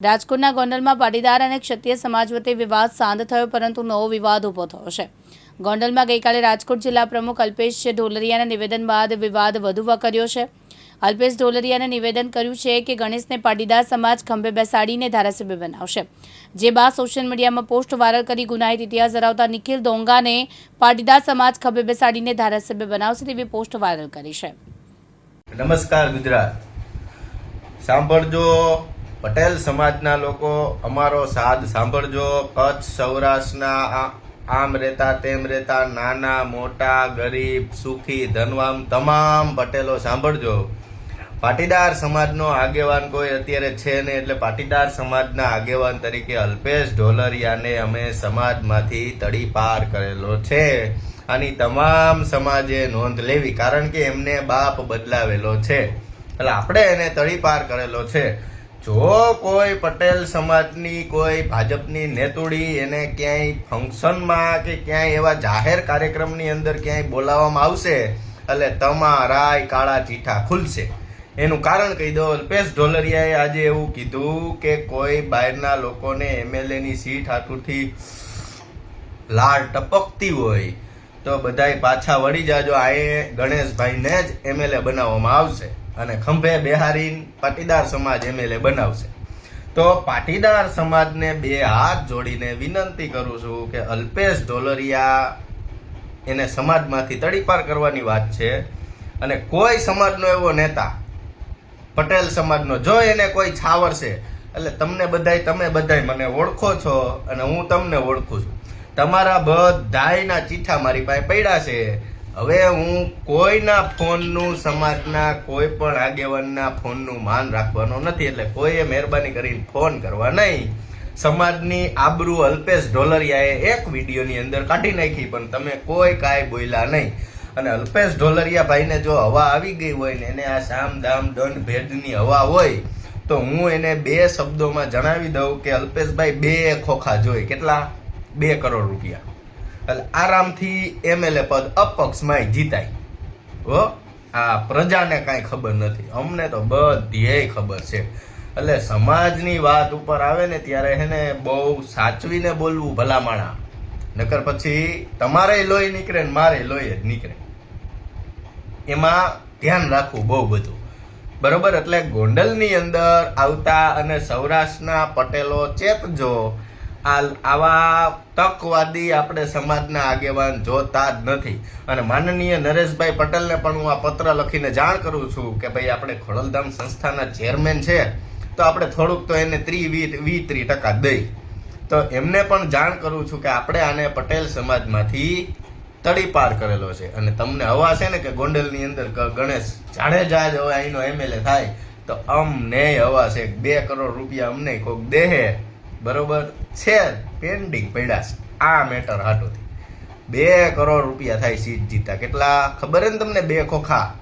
રાજકોટના ગોંડલમાં પાટીદાર અને ક્ષત્રિય સમાજ વચ્ચે વિવાદ શાંત થયો, પરંતુ નવો વિવાદ ઊભો થયો છે. ગોંડલમાં ગઈકાલે રાજકોટ જિલ્લા પ્રમુખ અલ્પેશ ઢોલરિયાના નિવેદન બાદ વિવાદ વધુ વકર્યો છે. અલ્પેશ ઢોલરિયાને નિવેદન કર્યું છે કે ગણેશને પાટીદાર સમાજ ખંભે બેસાડીને ધારાસભ્ય બનાવશે. જે બાદ સોશિયલ મીડિયામાં પોસ્ટ વાયરલ કરી ગુનાહિત ઇતિહાસ ધરાવતા નિખિલ દોંગાને પાટીદાર સમાજ ખંભે બેસાડીને ધારાસભ્ય બનાવશે તેવી પોસ્ટ વાયરલ કરી છે. નમસ્કાર ગુજરાત. સાંભળજો. પટેલ સમાજના લોકો, અમારો સાદ સાંભળજો. કચ્છ, સૌરાષ્ટ્રના આમ રહેતા, તેમ રહેતા, નાના, મોટા, ગરીબ, સુખી ધનવામ તમામ પટેલો સાંભળજો. પાટીદાર સમાજનો આગેવાન કોઈ અત્યારે છે નહીં, એટલે પાટીદાર સમાજના આગેવાન તરીકે અલ્પેશ ઢોલરિયાને અમે સમાજમાંથી તડી પાર કરેલો છે. આની તમામ સમાજે નોંધ લેવી, કારણ કે એમને બાપ બદલાવેલો છે. એટલે આપણે એને તડી પાર કરેલો છે. જો કોઈ પટેલ સમાજની, કોઈ ભાજપની નેતુડી એને ક્યાંય ફંક્શનમાં કે ક્યાંય એવા જાહેર કાર્યક્રમની અંદર ક્યાંય બોલાવવામાં આવશે, એટલે તમારાય કાળા ચીઠા ખુલશે. એનું કારણ કહી દો અલ્પેશ ઢોલરિયાએ આજે એવું કીધું કે કોઈ બહારના લોકોને એમએલએની સીટ હાથુથી લાળ ટપકતી હોય તો બધાય પાછા વળી જાજો. આ એ ગણેશભાઈને જ એમએલએ બનાવવામાં આવશે અને ખંભે બેહારીને પાટીદાર સમાજ એમએલએ બનાવશે. તો પાટીદાર સમાજને બે હાથ જોડીને વિનંતી કરું છું કે અલ્પેશ ઢોલરિયા એને સમાજમાંથી તડીપાર કરવાની વાત છે અને કોઈ સમાજનો એવો નેતા, પટેલ સમાજનો, જો એને કોઈ છાવરશે, એટલે તમને બધાય, તમે બધાય મને ઓળખો છો અને હું તમને ઓળખું છું. તમારા બધાયના ચીઠા મારી પાસે પડ્યા છે. હવે હું કોઈના ફોનનું, સમાજના કોઈ પણ આગેવાનના ફોનનું માન રાખવાનો નથી, એટલે કોઈએ મહેરબાની કરીને ફોન કરવા નહીં. સમાજની આબરૂ અલ્પેશ ઢોલરિયાએ એક વિડીયોની અંદર કાઢી નાખી, પણ તમે કોઈ કાંઈ બોલ્યા નહીં. અને અલ્પેશ ઢોલરિયા ભાઈને જો હવા આવી ગઈ હોય ને, એને આ સામ દામ દંડ ભેદની હવા હોય, તો હું એને બે શબ્દોમાં જણાવી દઉં કે અલ્પેશભાઈ બે ખોખા જોઈ. કેટલા? બે કરોડ રૂપિયા. એટલે આરામથી એમએલએ પદ અપક્ષમાં જીતાય. હો, આ પ્રજાને કાંઈ ખબર નથી. અમને તો બધીએ ખબર છે. એટલે સમાજની વાત ઉપર આવે ને ત્યારે હેને બહુ સાચવીને બોલવું ભલામણા. નકર પછી તમારે લોહી નીકળે ને મારે લોહી જ નીકળે. એમાં ધ્યાન રાખવું બહુ બધું. બરોબર? એટલે ગોંડલની અંદર આવતા અને સૌરાષ્ટ્રના પટેલો ચેતજો આ આવા તકવાદી આપણે સમાજના આગેવાન જોતા જ નથી. અને માનનીય નરેશભાઈ પટેલને પણ હું આ પત્ર લખીને જાણ કરું છું કે ભાઈ આપણે ખોડલધામ સંસ્થાના ચેરમેન છે, તો આપણે થોડુંક તો એને ત્રી વી વી ત્રી ટકા દઈ. તો એમને પણ જાણ કરું છું કે આપણે આને પટેલ સમાજમાંથી તડીપાર કરેલો છે. અને તમને હવા છે ને કે ગોંડલની અંદર ગણેશ જાડેજા જ હવે અહીંનો એમએલએ થાય, તો અમને હવા છે. બે કરોડ રૂપિયા અમને કોક દેહે. બરોબર? છે પેન્ડિંગ પડ્યા આ મેટર હાટોથી. બે કરોડ રૂપિયા થાય સીટ જીતા. કેટલા? ખબર ને તમને બે ખોખા?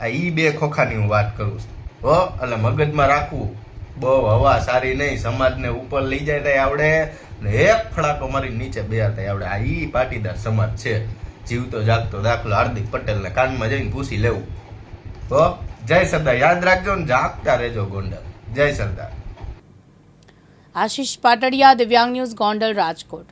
આ ઈ બે ખોખાની હું વાત કરું છું. હો, એટલે મગજમાં રાખવું. બહુ હવા સારી નહીં. સમાજને ઉપર લઈ જાય ત્યાં આવડે. ને એક ફડાકો મારી નીચે બે થાય આવડે. આ ઈ પાટીદાર સમાજ છે. જીવતો જાગતો દાખલો હાર્દિક પટેલને કાનમાં જઈને પૂછી લેવું. હો, જય સરદાર. યાદ રાખજો ને જાગતા રહેજો ગોંડલ. જય સરદાર. આશીષ પાટડિયા દિવ્યાંગ ન્યૂઝ ગોંડલ રાજકોટ.